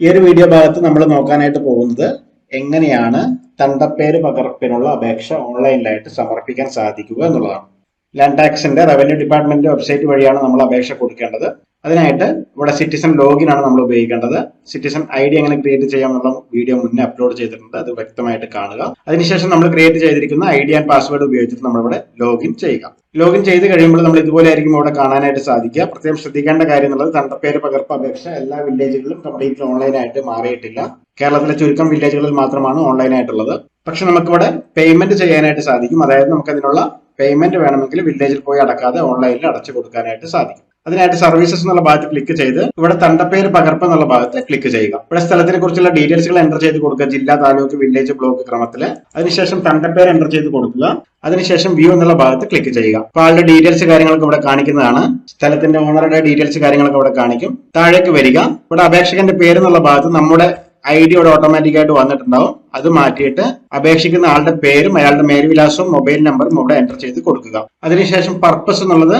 ഈ ഒരു വീഡിയോ ഭാഗത്ത് നമ്മൾ നോക്കാനായിട്ട് പോകുന്നത് എങ്ങനെയാണ് തണ്ടപ്പേര് പകർപ്പിനുള്ള അപേക്ഷ ഓൺലൈനിലായിട്ട് സമർപ്പിക്കാൻ സാധിക്കുക എന്നുള്ളതാണ്. ലാൻഡ് ടാക്സിന്റെ റവന്യൂ ഡിപ്പാർട്ട്മെന്റ് വെബ്സൈറ്റ് വഴിയാണ് നമ്മൾ അപേക്ഷ കൊടുക്കേണ്ടത്. അതിനായിട്ട് ഇവിടെ സിറ്റിസൺ ലോഗിൻ ആണ് നമ്മൾ ഉപയോഗിക്കേണ്ടത്. സിറ്റിസൺ ഐ ഡി എങ്ങനെ ക്രിയേറ്റ് ചെയ്യാം എന്നുള്ള വീഡിയോ മുന്നേ അപ്ലോഡ് ചെയ്തിട്ടുണ്ട്. അത് വ്യക്തമായിട്ട് കാണുക. അതിനുശേഷം നമ്മൾ ക്രിയേറ്റ് ചെയ്തിരിക്കുന്ന ഐ ഡി ആൻഡ് പാസ്വേഡ് ഉപയോഗിച്ചിട്ട് നമ്മളിവിടെ ലോഗിൻ ചെയ്യുക. ലോഗിൻ ചെയ്ത് കഴിയുമ്പോൾ നമ്മൾ ഇതുപോലെ ആയിരിക്കും ഇവിടെ കാണാനായിട്ട് സാധിക്കുക. പ്രത്യേകം ശ്രദ്ധിക്കേണ്ട കാര്യം എന്നുള്ളത് തണ്ടപ്പേര് പകർപ്പ് അപേക്ഷ എല്ലാ വില്ലേജുകളിലും കംപ്ലീറ്റ് ഓൺലൈനായിട്ട് മാറിയിട്ടില്ല. കേരളത്തിലെ ചുരുക്കം വില്ലേജുകളിൽ മാത്രമാണ് ഓൺലൈൻ ആയിട്ടുള്ളത്. പക്ഷെ നമുക്കിവിടെ പേയ്മെന്റ് ചെയ്യാനായിട്ട് സാധിക്കും. അതായത് നമുക്ക് അതിനുള്ള പേയ്മെന്റ് വേണമെങ്കിൽ വില്ലേജിൽ പോയി അടക്കാതെ ഓൺലൈനിൽ അടച്ചു കൊടുക്കാനായിട്ട് സാധിക്കും. അതിനായിട്ട് സർവീസസ് എന്നുള്ള ഭാഗത്ത് ക്ലിക്ക് ചെയ്ത് ഇവിടെ തണ്ടപ്പേര് പകർപ്പ് എന്നുള്ള ഭാഗത്ത് ക്ലിക്ക് ചെയ്യുക. ഇവിടെ സ്ഥലത്തിനെ കുറിച്ചുള്ള ഡീറ്റെയിൽസുകൾ എന്റർ ചെയ്ത് കൊടുക്കുക. ജില്ലാ താലൂക്ക് വില്ലേജ് ബ്ലോക്ക് ക്രമത്തിൽ. അതിനുശേഷം തണ്ടപ്പേര് എന്റർ ചെയ്ത് കൊടുക്കുക. അതിനുശേഷം വ്യൂ എന്നുള്ള ഭാഗത്ത് ക്ലിക്ക് ചെയ്യുക. അപ്പൊ ആളുടെ ഡീറ്റെയിൽസ് കാര്യങ്ങളൊക്കെ ഇവിടെ കാണിക്കുന്നതാണ്. സ്ഥലത്തിന്റെ ഓണറുടെ ഡീറ്റെയിൽസ് കാര്യങ്ങളൊക്കെ ഇവിടെ കാണിക്കും. താഴേക്ക് വരിക. ഇവിടെ അപേക്ഷകന്റെ പേര് എന്നുള്ള ഭാഗത്ത് നമ്മുടെ ഐ ഡി ഇവിടെ ഓട്ടോമാറ്റിക്കായിട്ട് വന്നിട്ടുണ്ടാവും. അത് മാറ്റിയിട്ട് അപേക്ഷിക്കുന്ന ആളുടെ പേരും അയാളുടെ മേൽവിലാസവും മൊബൈൽ നമ്പറും ഇവിടെ എന്റർ ചെയ്ത് കൊടുക്കുക. അതിനുശേഷം പർപ്പസ് എന്നുള്ളത്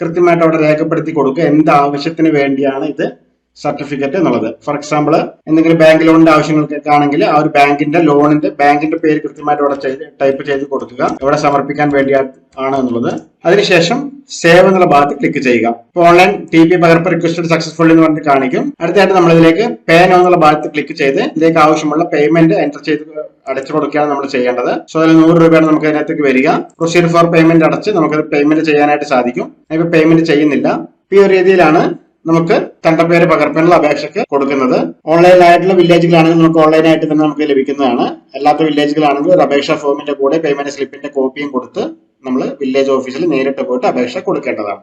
കൃത്യമായിട്ട് അവിടെ രേഖപ്പെടുത്തി കൊടുക്കുക. എന്ത് ആവശ്യത്തിന് വേണ്ടിയാണ് ഇത് സർട്ടിഫിക്കറ്റ് എന്നുള്ളത്. ഫോർ എക്സാമ്പിൾ എന്തെങ്കിലും ബാങ്ക് ലോണിന്റെ ആവശ്യങ്ങൾക്കൊക്കെ ആണെങ്കിൽ ആ ഒരു ബാങ്കിന്റെ ലോണിന്റെ ബാങ്കിന്റെ പേര് കൃത്യമായിട്ട് അവിടെ ചെയ്ത് ടൈപ്പ് ചെയ്ത് കൊടുക്കുക. ഇവിടെ സമർപ്പിക്കാൻ വേണ്ടി ആണ് എന്നുള്ളത്. അതിനുശേഷം സേവ് എന്നുള്ള ഭാഗത്ത് ക്ലിക്ക് ചെയ്യുക. ഇപ്പോൾ ഓൺലൈൻ ടി പി പകർപ്പ് റിക്വസ്റ്റഡ് സക്സസ്ഫുൾ എന്ന് പറഞ്ഞിട്ട് കാണിക്കും. അടുത്തായിട്ട് നമ്മളിതിലേക്ക് പേ നോ എന്നുള്ള ഭാഗത്ത് ക്ലിക്ക് ചെയ്ത് ഇതിലേക്ക് ആവശ്യമുള്ള പേയ്മെന്റ് എന്റർ ചെയ്ത് അടച്ചു കൊടുക്കുകയാണ് നമ്മൾ ചെയ്യേണ്ടത്. സോ അതിൽ നൂറ് രൂപയാണ് നമുക്ക് അതിനകത്തേക്ക് വരിക. പ്രൊസീഡ് ഫോർ പേയ്മെന്റ് അടച്ച് നമുക്ക് പേയ്മെന്റ് ചെയ്യാനായിട്ട് സാധിക്കും. ഇപ്പൊ പേയ്മെന്റ് ചെയ്യുന്നില്ല. ഈ ഒരു രീതിയിലാണ് നമുക്ക് തണ്ടപ്പേര് പകർപ്പിനുള്ള അപേക്ഷയ്ക്ക് കൊടുക്കുന്നത്. ഓൺലൈനായിട്ടുള്ള വില്ലേജുകളാണെങ്കിൽ നമുക്ക് ഓൺലൈനായിട്ട് തന്നെ നമുക്ക് ലഭിക്കുന്നതാണ്. അല്ലാത്ത വില്ലേജുകളാണെങ്കിൽ ഒരു അപേക്ഷ ഫോമിന്റെ കൂടെ പേയ്മെന്റ് സ്ലിപ്പിന്റെ കോപ്പിയും കൊടുത്ത് നമ്മൾ വില്ലേജ് ഓഫീസിൽ നേരിട്ട് പോയിട്ട് അപേക്ഷ കൊടുക്കേണ്ടതാണ്.